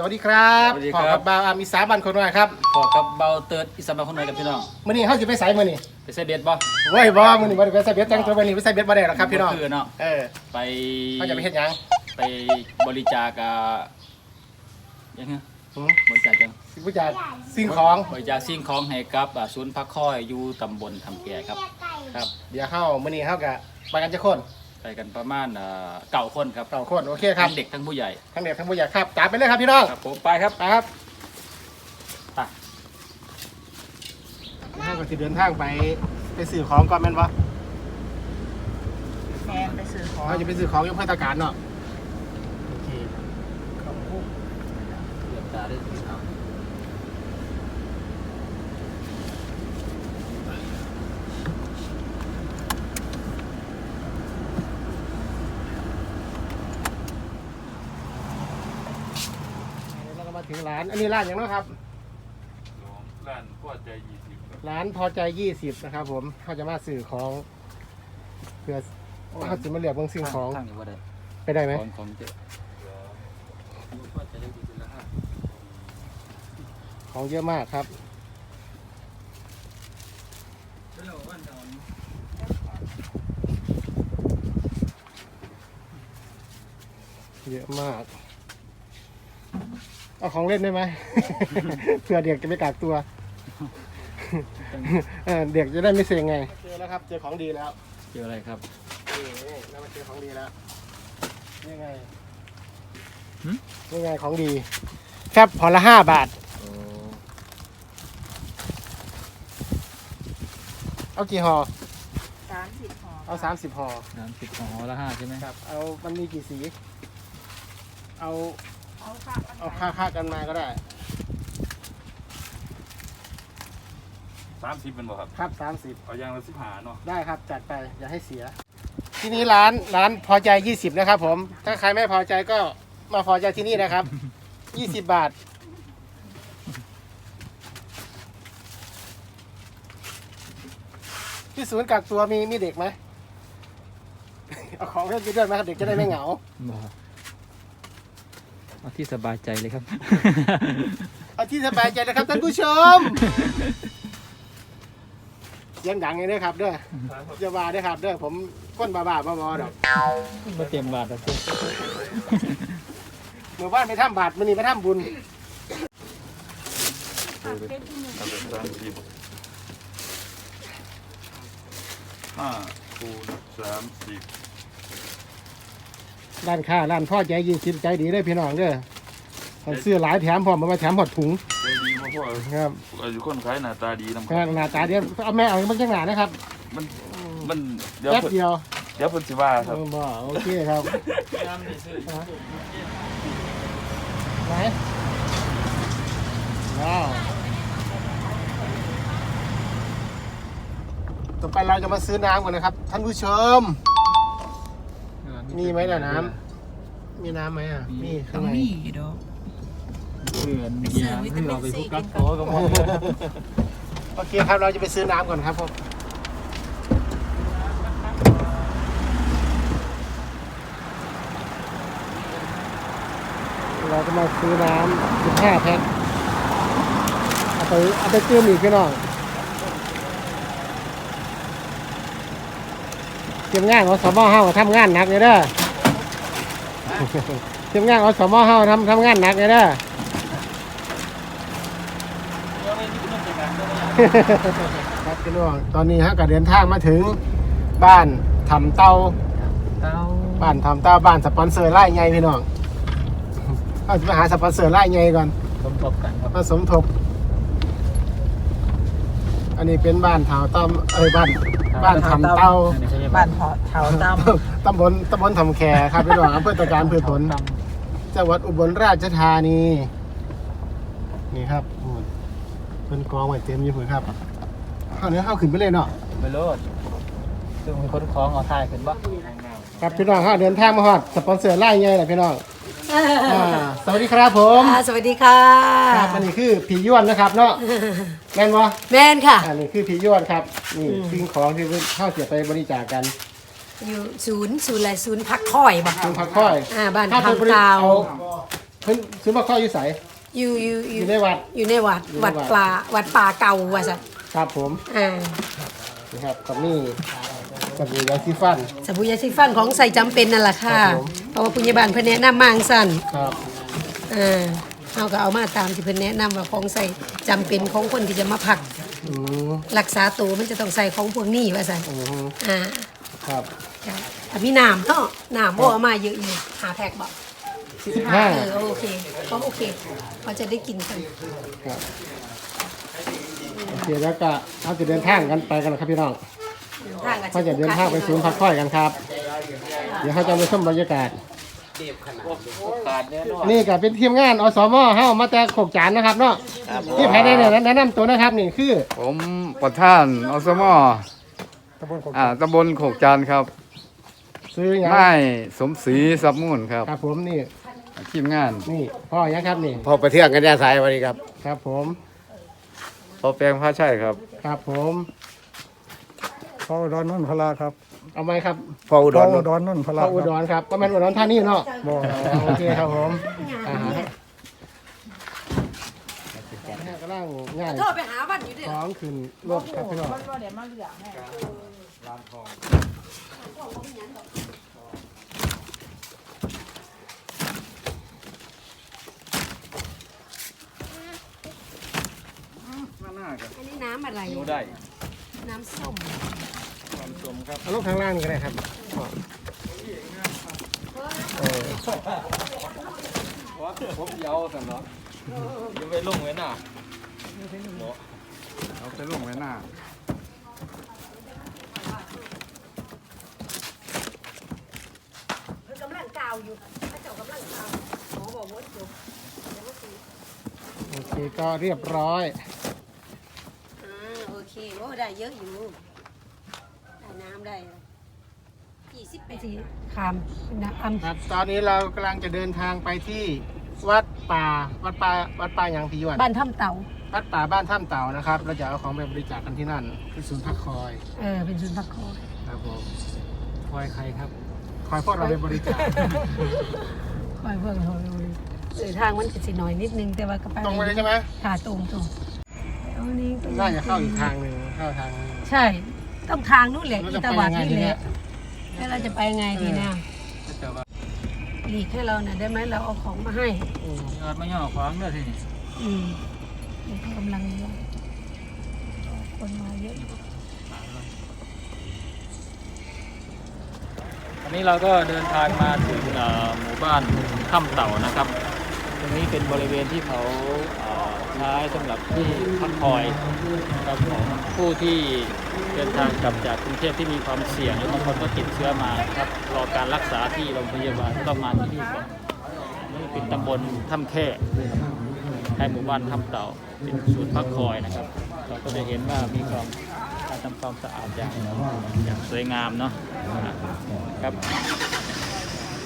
สวัสดีครับสวัสดีขคอรับกับบาวอามีสาบันคนน้อยครับขอกับเบาเติร์ดอิสมาคนหน่อยกับพี่น้องมื้อนี้เฮาสิไปไสมื้อนี้ไปใส่เบ็ดบ่ เว้ยบ่มื้อนี้บ่ได้ไปไสเบ็ดจังตัวมื้อนี้ไปไสเบ็ดบ่ได้หรอกครับพี่น้องคือเนาะ เออไปเฮาจะไปเฮ็ดหยังไปบริจาคอ่ายังไงหืมบริจาคยังสิผู้จัดสิ่งของ บริจาคสิ่งของให้กับอ่าศูนย์พักคอยอยู่ตำบลทำแก่ครับ ครับ เดี๋ยวเฮามื้อนี้เฮาก็ไปกันจะคน ไปกันประมาณอ่าเก่าคนครับเก้าคนโอเคครับทั้งเด็กทั้งผู้ใหญ่ทั้งเด็กทั้งผู้ใหญ่ครับตามไปเลยครับพี่น้องครับผมไปครับไปครับไปเฮาก็สิเดินทางไปไปซื้อของก่อนแม่นบ่แทนไปซื้อของเฮาจะไปซื้อของอยู่เพื่อตาการเนาะโอเคเดือดตาได้พี่น้อง แล้วก็มาถึง ร้านอันนี้ร้านหยังเนาะครับร้านพอใจยี่สิบครับร้านพอใจ20นะครับ ผมเขาจะมาสื่อของเพื่อเขาจะมาเลือกเบางสิ่งของข้างนี้ว่าได้ไปได้ไหมของของเจ๊ก็จะได้ดีขึ้นแล้วฮะของเยอะมากครับเยอะมาก เอาของเล่นได้ไหมเพื่อเด็กจะไม่กักตัว เออเด็กจะได้ไม่เสียงไง เจอแล้วครับ เจอของดีแล้วเจออะไรครับ นี่นี่เรามาเจอของดีแล้วนี่ไงหึ นี่ไงของดีแฟบพอละห้าบาท โอ้เอากี่ห่อสามสิบห่อเอาสามสิบห่อ น้ำสิบของละห้าใช่ไหมครับ เอา มันมีกี่สี เอา เอาค่ะเอาค่าค่ากันมาก็ได้ สามสิบเป็นบ่ครับครับสามสิบเอาอย่างละสิบหาเนาะได้ครับ จัดไปอย่าให้เสีย ที่นี้ร้านร้านพอใจยี่สิบนะครับ ผม ถ้าใครไม่พอใจก็มาพอใจที่นี่นะครับยี่สิบบาท ที่ศูนย์กักตัวมีมีเด็กไหม เอาของเล่นไปด้วยไหมครับเด็กจะได้ไม่เหงาบ่ เอาที่สบายใจเลยครับ เอาที่สบายใจนะครับท่านผู้ชมเสียงดังอย่างนี้ครับเด้ออย่าว่าเด้อครับเด้อผมก้นบ้าบ้าๆบอๆดอกมาเตรียมบาทแล้วสิเมื่อวานไปทำบาทมันนี่ไปทำบุญผักเก็ตที่หนึ่งเอาแบบสามสิบห้าคูณสามสิบ ร้านค้าร้านพ่อใจยี่สิบใจดีเลยพี่น้องเด้อผมซื้อหลายแถมพร้อมมาแถมหมดถุงใจดีมากพ่อครับอายุคนขายหน้าตาดีนำแค่หน้าตาเดียวเอาแม่เอามันจังหนานะครับมันมันเดี๋ยวแป๊บเพิ่นเดียวเดี๋ยวเพิ่นสิว่าครับ เออบ่โอเคครับไหนว้าวต่อไปเราจะมาซื้อน้ำก่อนนะครับ ท่านผู้ชม มีไหมล่ะน้ำมีน้ำไหมอะ มีข้างในอยู่ดอก เพื่อนยาไม่เอาไปพุกกักโตก็หมดโอเคครับเราจะไปซื้อน้ำก่อนครับผมเราจะมาซื้อน้ำ15แพ็คเอาไปเอาไปตื้มอีกพี่น้อง เตรียมงานเอาสมอเฮาทำงานหนักเลยเด้อเตรียมงานเอาสมอเฮาทำทำงานหนักเลยเด้อครับพี่น้องตอนนี้ฮะก็เดินทางมาถึงบ้านทำเตาเต้าบ้านทำเตาบ้านสปอนเซอร์ไล่ไงพี่น้องเอาจะไปหาสปอนเซอร์ไล่ไงก่อนสมทบกันครับมาสมทบ อันนี้เป็นบ้านถาวต้มเอ้ยบ้าน บ้านทำเตาอันนี้ใช่ไหมบ้านเถาเถาตตำบลตำบลทำแคครับพี่น้องอำเภอตะการพืชผลจังหวัดอุบลราชธานี นี่ครับโอ้ยเป็นกองไว้เต็มอยู่เพื่อนครับเข้าเนื้อเข้าขึ้นไปเลยเนาะไปโลดซึ่งมีคนคล้องเอาทายขึ้นบ่ครับพี่น้องครับเดินทางมาฮอดสปอนเซอร์ไล่ไงแหละพี่น้อง อ่าสวัสดีครับผมอ่าสวัสดีค่ะ ครับอันนี้คือผีย้วนนะครับเนาะแม่นวะแมนค่ะ อันนี้คือผีย้วนครับนี่สิ่งของที่เข้าเสียไปบริจาคกันอยู่ศูนย์ศูนย์อะไรศูนย์พักคอยบ่คุณพักค่อยอ่าบ้านถ้าไปบริทำเตาเอาพิ่นซื้อมาข้ออยู่ใสอยู่อยู่ออยู่ยู่ในวัด อยู่ในวัดอยู่ในวัวัด ดปลาวัดป่าเก่าว่าสันครับผมอ่า นะครับกับนี่ สบู่ยาสีฟัน สบู่ยาสีฟันของใส่จำเป็นนั่นแหละค่ะ ครับผม เพราะว่าปุญญาบาลเพิ่นแนะนำมาจั่งสั่นครับอ่าเราก็เอามาตามที่เพิ่นแนะนำว่าของใส่จำเป็นของคนที่จะมาพัก อืมรักษาตัวมันจะต้องใส่ของพวกนี้ว่าสันอืมอ่าครับ จ้ะแต่มีน้ำเนาะน้ำบ่เอามาเยอะอยู่หาแพ็คบ่สิบห้า เออโอเคก็โอเคเขาจะได้กินกันครับโอเคแล้วก็เอาจะเดินทางกันไปกันนะครับพี่น้อง ทางกับเขาจะเดินทางไปศูนย์พักค่อยกันครับ เดี๋ยวเขาจะไปชมบรรยากาศขาดแน่นอนนี่ก็เป็นทีมงานอสมเฮามาแต่โขกจานนะครับเนาะที่ภายในเนี่ยแนะนำตัวนะครับนี่คือผมประธานอสมอ่าตำบลโขกจานครับซื้อหยังนายสมศรีสับมูลครับครับผมนี่ทีมงานนี่พ่อยังครับนี่พอไปเที่ยงกันแน่สายวันนี้ครับ ครับผมพอแปลงพระชัยครับ ครับผม พ่ออุดรนนท์พลาครับเอาไหมครับพออุดพ่อรอุดรนนท์พลาพ่ออุดรครับก็แม่นอุดรท่านี่เนาะบ่โอเคครับผมอ่าฮะกำลังง่ายโทษไปหาวันอยู่เด้อของขึ้นรถครับพี่น้องมันว่าเดี๋ยวมาเหลืองให้อันนี้น้ำอะไรดูได้น้ำส้มควา มสมครับเอาลงข้างล่างนี่ก็ได้ครับเออว่าผมเยาสันเนาะยังไปลงไว้น่ะเอาไปลงไว้หน้าเพิ่นกำลังกาวอยู่พระเจ้ากำลังกาวหมอบอกว่าจบโอเคก็เรียบร้อยอ่าโอเคโอ้ได้เยอะอยู่ได้ น้ำได้ยี่สิบแปดคำนะคำครับตอนนี้เรากำลังจะเดินทางไปที่วัดป่าวัดป่าวัดป่าอย่างพี่ยวนบ้านถ้ำเต่า วัดป่าบ้านถ้ำเต่านะครับ เราจะเอาของไปบริจาคกันที่นั่นที่ศูนย์พักคอยเออ เป็นศูนย์พักคอยครับผมคอยใครครับ คอยพวกเราไปบริจาคคอยเพิ่งเขาเลยเออทางมันจะสิหน่อยนิดนึงแต่ว่าก็ไปตรงไปเลยใช่ไหมค่ะตรงตรงเอานี้ก็น่าจะเข้าอีกทางหนึ่งเข้าทาง ใช่ ต้องทางนู้นแหละเราอีจะตาไปวัดยังไงนี่ทีแหเนี้ละยแล้วเราจะไปยังไงทีเนี้ยจะว่าหลีกให้เราหน่อยได้ไหมเราเอาของมาให้อืมยอดไม่ย่อขวางเด้อทีนี้อืมนี่เขากำลังเยอะคนมาเยอะวันนี้เราก็เดินทางมาถึงเอ่อหมู่บ้านถ้ำเต่านะครับต รงนี้เป็นบริเวณที่เขาใช้สำหรับที่พักคอยครับของผู้ที่เดินทางกลับจากกรุงเทพที่มีความเสี่ยงหรือบางคนก็ติดเชื้อมาครับรอการรักษาที่โรงพยาบาลต้องมาที่นี่ก่อนนี่เป็นตำบลถ้ำแค่ในหมู่บ้านถ้ำเต่าเป็นศูนย์พักคอยนะครับ เราก็จะเห็นว่ามีความการทำความสะอาดอย่างอย่างสวยงามเนาะครับ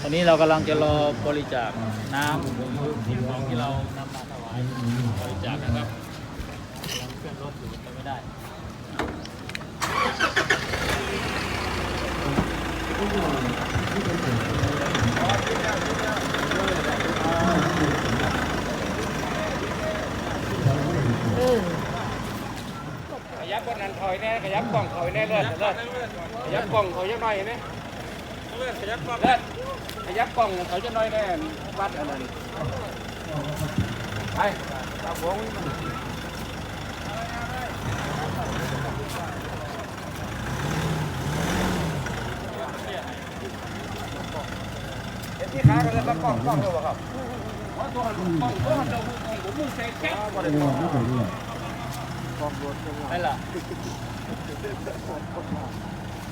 ตอนนี้เรากำลังจะรอบริจาคน้ำสิ่งของที่เรานำมาถวายบริจาคนะครับกำลังเคลื่อนรถอยู่ไปไม่ได้ขยับกนั้นถอยแน่ขยับกล่องถอยแน่เลิศเลิศขยับกล่องถอยจะหน่อยไหมเลิศขยับกล่อง เลิศขยับกล่องถอยจะน่อยแน่วัดอันนั้นไปตามวงที่ขาเราจะกล้องกล้องเลยครับว่าตัวกล้องตัวเราผมมึงเซ็กแค่บ่ได้ตัวไม่ล่ะ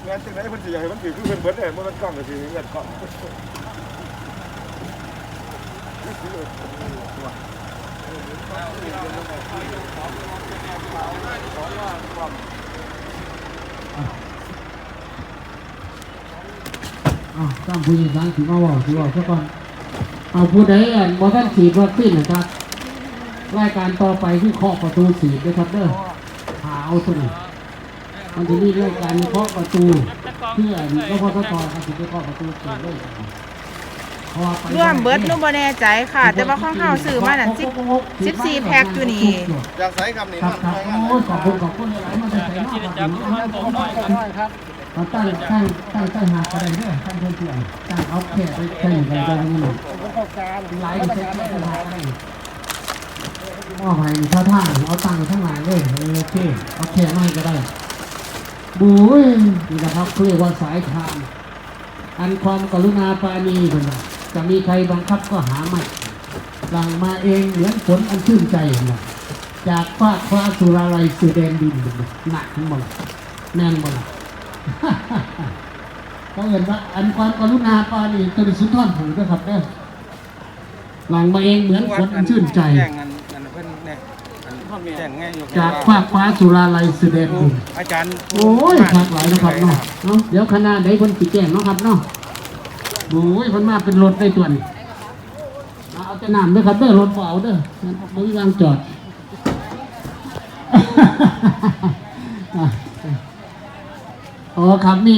งานจังไหนมันสิอยากให้มันถือคือเพิ่นเบิดได้บ่มันกล้องก็สิเงินกล้องอ้าวตามผู้หญิงสังสีมาบอกสีบอกซะก่อนเอาผู้ใดอะบอท่านฉีดวัคซีนนะครับ รายการต่อไปคือเคาะประตูฉีนะครับเด้อหาเอาตัวนี้ มันจะมีรายการเคาะประตูเพื่อแล้วพอทศครับถึงจะเคาะประตูฉีดด้วยพราะาไปร่วมเบิร์ดนุ่มบ่แน่ใจค่ะ แต่ว่าของเฮาซื้อมาน่ะ10 14แพ็คอยู่นี่อยากใส่คำนี้ครับครับโอ้ยขอบคุณขอบคุณหลายๆมาจากไหนที่มาจะจากจับไหนทุกคนผมหน่อยครับเราตั้งตั้งตั้งตั้งหาอะไรเนี่ยตั้งเพื่อนๆตั้งเอาแค่ไปใช้กันได้ยังไงหลายคนใช้แค่หาอะไรมอบให้ท่าท่าเอาตังค์ทั้งหลายเลยโอเคเอาแค่ไม่ก็ได้ บุ้ยนี่นะครับเรียกว่าสายทานอันความกรุณาปาณีคนน่ะจะมีใครบังคับก็หาไม่หลังมาเองเหมือนฝนอันชื่นใจนะจากฟากฟ้าสุราลัยสู่แดนดินหนักทั้งหมดแน่นหมดก็เห็นว่าอันความกรุณาปาณีตัวนี้สุนทรผูกด้วยครับเด้อหลังมาเองเหมือนฝนอันชื่นใจ แจ้งไงอยู่จากฟากฟ้าสุราลัยสู่แดนดินอาจารย์โอ้ยคักหลายนะครับเนาะเนาะเดี๋ยวคณะไหนคนสิแจ้งเนาะครับเนาะโอ้ยคนมาเป็นรถได้ตัวนี้เอาเอาแต่น้ำเด้อครับเด้อรถเบเอาเด้อมือวางจอดโอ้ครับมี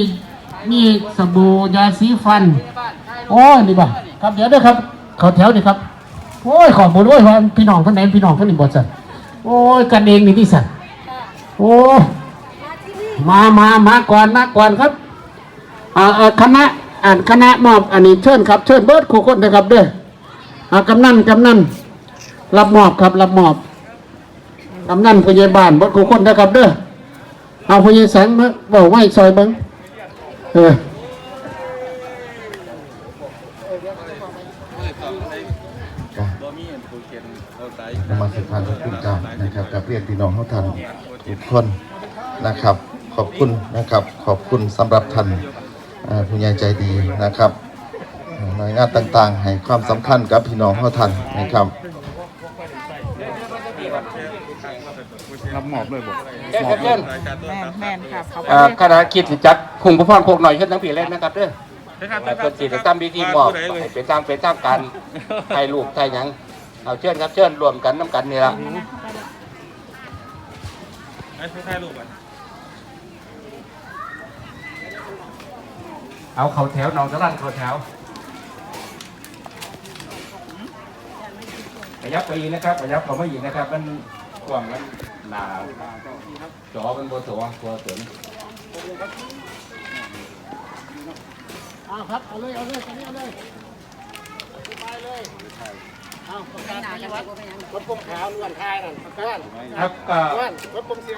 มีสบู่ยาสีฟัน โอ้ยนี่บ่ครับเดี๋ยวเด้อครับเขาแถวนี่ครับโอ้ยขอบคุณโอ้ยพี่น้องท่านไหนพี่น้องท่านนี่บ่สั่น โอ้ยกันเองนี่ที่สั่นโอ้มามามาก่อนมาก่อนครับอ่าอ่าคณะอ่านคณะมอบอันนี้เชิญครับเชิญเบิร์ดคู่คนนะครับเด้ออ่ากำนันกำนันรับมอบครับรับมอบกำนันพยาบาลเบิร์ดคู่คนนะครับเด้อเอาพยาแสงมาบอกไว้ซอยเบิ้งเออ นมัสการพระคุณเจ้านะครับกับเรียนพี่น้องเขาทันทุกคนนะครับ ขอบคุณนะครับ ขอบคุณสำหรับท่านเอ่อผู้ใหญ่ใจดีนะครับเอ่อหน่วยงานต่างๆ ให้ความสำคัญกับพี่น้องเขาทันนะครับรับมอบเลยบอกเชิญเชิญแม่นแม่นค่ะเขาไปอ่าเลยคณะคิดสิจัดคุงพระพรโคกหน่อยขึ้นทั้งปีเล่นนะครับเด้อเปิดสีจะตั้มพิธีมอบให้เป็นสร้างเป็นสร้างการให้ลูกให้หยัง เอาเชิญครับเชิญรวมกันน้ำกันนี่ละเอาเขาแถวน้องสลันเขาแถวขยับไปอีกนะครับขยับเขาไม่อีกนะครับ มันกว้างมันหนาจอมันบนตัวตัวถึงเอาครับ เอาเลย เอาเลยตอนนี้เอาเลยไปเลยเอาป รถปมขาวล้วนทายนั่นครับก็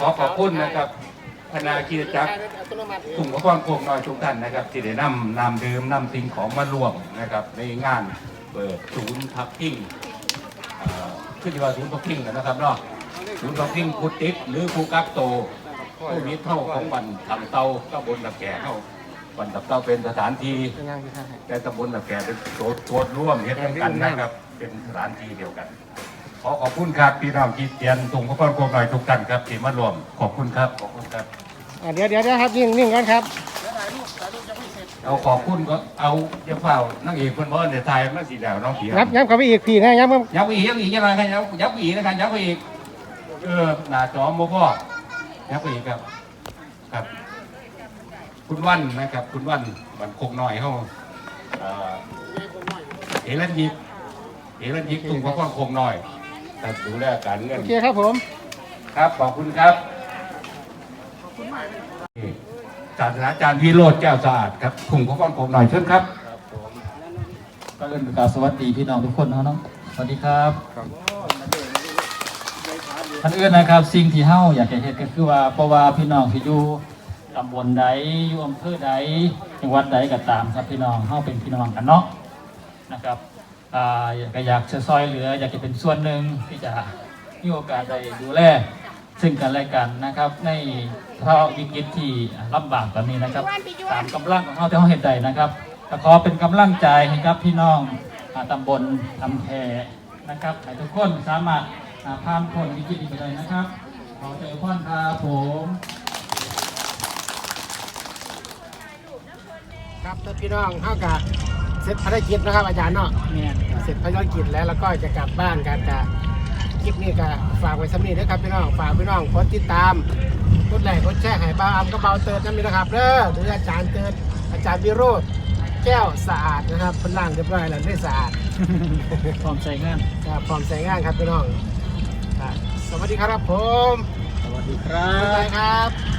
ขอขอบคุณนะครับคณะกิจจักรกลุ่มพระพรโคกน้อยทุกท่านนะครับ ที่ได้นำนำดื่มนำสิ่งของมาร่วมนะครับ ในงานเปิดศูนย์พักพิงขึ้นที่ว่าศูนย์พักพิงกันนะครับเนาะศูนย์พักพิงกุติกหรือภูกักโตผู้มีเท่าของวันทำเตาตำบลตะแก่เข้า วันตับเตาเป็นสถานที่แต่ตำบลตะแก่เป็นโจทย์โจทย์ร่วมเฮ็ดกันนะครับ เป็นสถานที่เดียวกัน ขอขอบคุณครับพี่น้องที่เตียนตุงพระพรโคกน้อยทุกท่านครับที่มาร่วมขอบคุณครับขอบคุณครับอะเดี๋ยวเดี๋ยวนะครับนิ่งนิ่งกันครับเอาขอบคุณก็เอาเจ้าเฝ้านั่งเอกคนบ่ในไทยมันสีดาวน้องผียับยับเข้าไปอีกทีนะยับครับยับไปอีกยับไปอีกยังไงครับยับยับไปอีกนะครับยับไปอีกเออหน้าจอโมพ่อยับไปอีกครับครับ คุณวันนะครับ คุณวันบันคงหน่อยเขาเอ่อเฮลันยิบเฮลันยิบตุงพระพ่อคงหน่อยแต่ดูแลการเงิน โอเคครับผม ครับ ขอบคุณครับศาสตราจารย์วิโรจน์แก้วสะอาดครับถุงพระพ่อคงหน่อยเชิญครับก็เอิ้นกราบสวัสดีพี่น้องทุกคนเนาะเนาะสวัสดีครับท่านเอื้อนนะครับ สิ่งที่เฮาอยากจะเฮ็ดก็คือว่าเพราะว่าพี่น้องที่อยู่ ตำบลใดอยู่อำเภอใดจังหวัดใดก็ตามครับพี่น้องเฮาเป็นพี่น้องกันเนาะนะครับอ่าก็อยากจะซอยเหลือ อยากจะเป็นส่วนหนึ่งที่จะมีโอกาสได้ดูแลซึ่งกันและกันนะครับ ในภาะวิกฤตที่ลำบากแบบนี้นะครับ ตามกำลังของเราที่เราเห็นใดนะครับขอเป็นกำลังใจให้กับพี่น้องอ่าตำบลทำแพนะครับให้ทุกคนสามารถผ่านพ้นวิกฤตไปได้นะครับขอเจอพ่อนครับผม ครับท่านพี่น้องเท่ากับเสร็จภารกิจนะครับอาจารย์เนาะเนี่ยเสร็จภารกิจแล้วแล้วก็จะกลับบ้านกันกับคลิปนี้ก็ฝากไว้สำนีด้วยครับพี่น้องฝากพี่น้องกดติดตามกดไลค์กดแชร์ให้บ้าวอามก็เบาเติร์ดนั่นนี่นะครับเด้อหรืออาจารย์เติร์ดอาจารย์วิโรธแก้วสะอาดนะครับเป็นล่างเรียบร้อยแล้วได้สะอาดพร้อมใช้งานครับพร้อมใช้งานครับพี่น้องครับสวัสดีครับผม สวัสดีครับ๊ายบาบยครับ